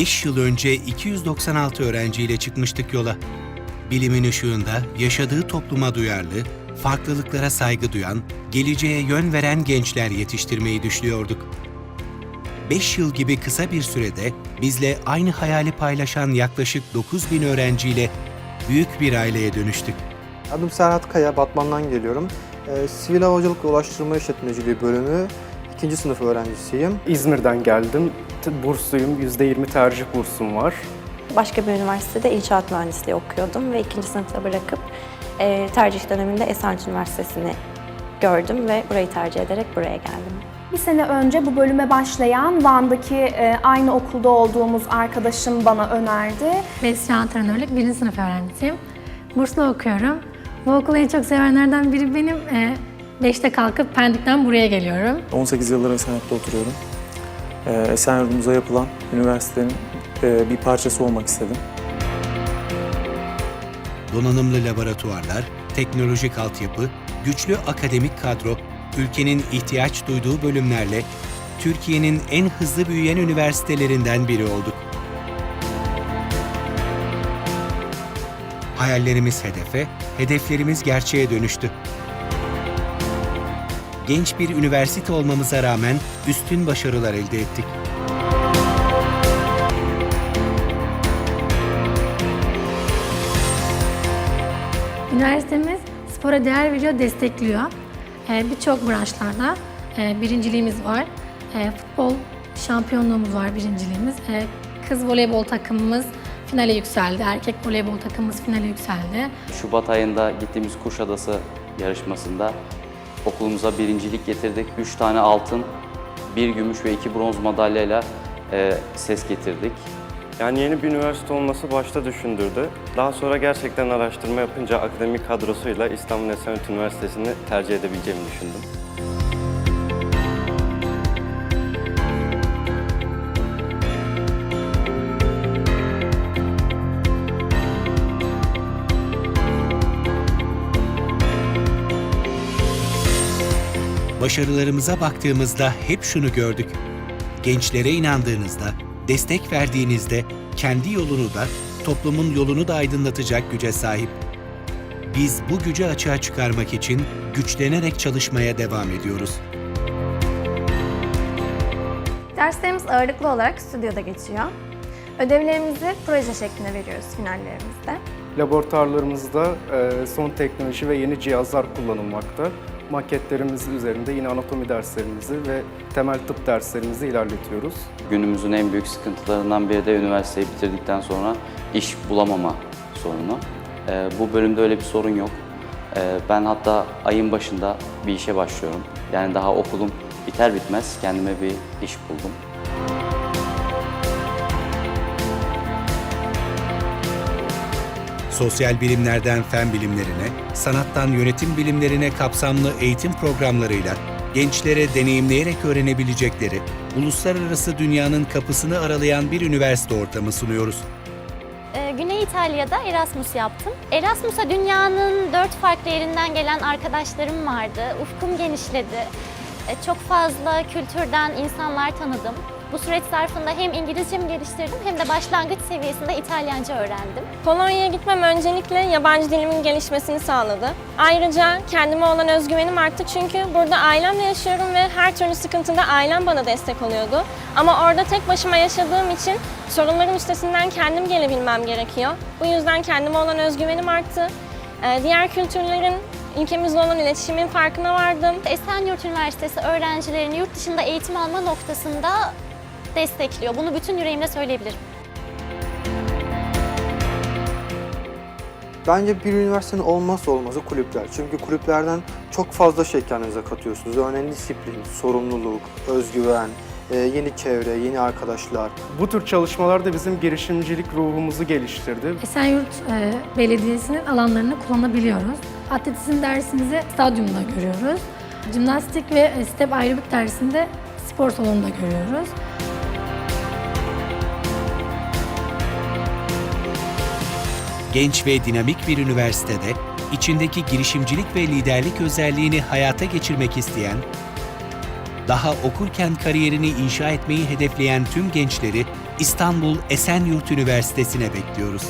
5 yıl önce 296 öğrenciyle çıkmıştık yola. Bilimin ışığında yaşadığı topluma duyarlı, farklılıklara saygı duyan, geleceğe yön veren gençler yetiştirmeyi düşünüyorduk. 5 yıl gibi kısa bir sürede bizle aynı hayali paylaşan yaklaşık 9 bin öğrenciyle büyük bir aileye dönüştük. Adım Serhat Kaya, Batman'dan geliyorum. Ee, Sivil Havacılık ve Ulaştırma İşletmeciliği bölümü ikinci sınıf öğrencisiyim. İzmir'den geldim. Bursluyum. %20 tercih bursum var. Başka bir üniversitede inşaat mühendisliği okuyordum ve ikinci sınıfta bırakıp e, tercih döneminde Esancı Üniversitesi'ni gördüm ve burayı tercih ederek buraya geldim. Bir sene önce bu bölüme başlayan Van'daki e, aynı okulda olduğumuz arkadaşım bana önerdi. Besya antrenörlük 1. sınıf öğrencisiyim. Burslu okuyorum. Bu okulu en çok sevenlerden biri benim. 5'te kalkıp Pendik'ten buraya geliyorum. 18 yıldır Esenyurt'ta oturuyorum. Ee, Esenyurt'umuza yapılan üniversitenin e, bir parçası olmak istedim. Donanımlı laboratuvarlar, teknolojik altyapı, güçlü akademik kadro, ülkenin ihtiyaç duyduğu bölümlerle Türkiye'nin en hızlı büyüyen üniversitelerinden biri olduk. Hayallerimiz hedefe, hedeflerimiz gerçeğe dönüştü. Genç bir üniversite olmamıza rağmen üstün başarılar elde ettik. Üniversitemiz spora değer veriyor, destekliyor. Ee, Birçok branşlarda e, birinciliğimiz var. E, Futbol şampiyonluğumuz var, birinciliğimiz. E, Kız voleybol takımımız finale yükseldi. Erkek voleybol takımımız finale yükseldi. Şubat ayında gittiğimiz Kuşadası yarışmasında okulumuza birincilik getirdik. 3 tane altın, bir gümüş ve iki bronz madalyayla e, ses getirdik. Yani yeni bir üniversite olması başta düşündürdü. Daha sonra gerçekten araştırma yapınca akademik kadrosuyla İstanbul Esenyurt Üniversitesi'ni tercih edebileceğimi düşündüm. Başarılarımıza baktığımızda hep şunu gördük. Gençlere inandığınızda, destek verdiğinizde kendi yolunu da, toplumun yolunu da aydınlatacak güce sahip. Biz bu gücü açığa çıkarmak için güçlenerek çalışmaya devam ediyoruz. Derslerimiz ağırlıklı olarak stüdyoda geçiyor. Ödevlerimizi proje şeklinde veriyoruz finallerimizde. Laboratuvarlarımızda e, son teknoloji ve yeni cihazlar kullanılmakta. Maketlerimiz üzerinde yine anatomi derslerimizi ve temel tıp derslerimizi ilerletiyoruz. Günümüzün en büyük sıkıntılarından biri de üniversiteyi bitirdikten sonra iş bulamama sorunu. E, bu bölümde öyle bir sorun yok. E, ben hatta ayın başında bir işe başlıyorum. Yani daha okulum biter bitmez kendime bir iş buldum. Sosyal bilimlerden fen bilimlerine, sanattan yönetim bilimlerine kapsamlı eğitim programlarıyla gençlere deneyimleyerek öğrenebilecekleri, uluslararası dünyanın kapısını aralayan bir üniversite ortamı sunuyoruz. Ee, Güney İtalya'da Erasmus yaptım. Erasmus'a dünyanın dört farklı yerinden gelen arkadaşlarım vardı. Ufkum genişledi. Ee, Çok fazla kültürden insanlar tanıdım. Bu süreç zarfında hem İngilizcemi geliştirdim hem de başlangıç seviyesinde İtalyanca öğrendim. Polonya'ya gitmem öncelikle yabancı dilimin gelişmesini sağladı. Ayrıca kendime olan özgüvenim arttı çünkü burada ailemle yaşıyorum ve her türlü sıkıntıda ailem bana destek oluyordu. Ama orada tek başıma yaşadığım için sorunların üstesinden kendim gelebilmem gerekiyor. Bu yüzden kendime olan özgüvenim arttı. Ee, Diğer kültürlerin ülkemizle olan iletişimin farkına vardım. Esenyurt Üniversitesi öğrencilerini yurt dışında eğitim alma noktasında destekliyor. Bunu bütün yüreğimle söyleyebilirim. Bence bir üniversitenin olmazsa olmazı kulüpler. Çünkü kulüplerden çok fazla şey kendinize katıyorsunuz. Örneğin disiplin, sorumluluk, özgüven, e, yeni çevre, yeni arkadaşlar. Bu tür çalışmalar da bizim girişimcilik ruhumuzu geliştirdi. Esenyurt e, Belediyesi'nin alanlarını kullanabiliyoruz. Atletizm dersimizi stadyumda görüyoruz. Jimnastik ve step aerobik dersinde spor salonunda görüyoruz. Genç ve dinamik bir üniversitede içindeki girişimcilik ve liderlik özelliğini hayata geçirmek isteyen, daha okurken kariyerini inşa etmeyi hedefleyen tüm gençleri İstanbul Esenyurt Üniversitesi'ne bekliyoruz.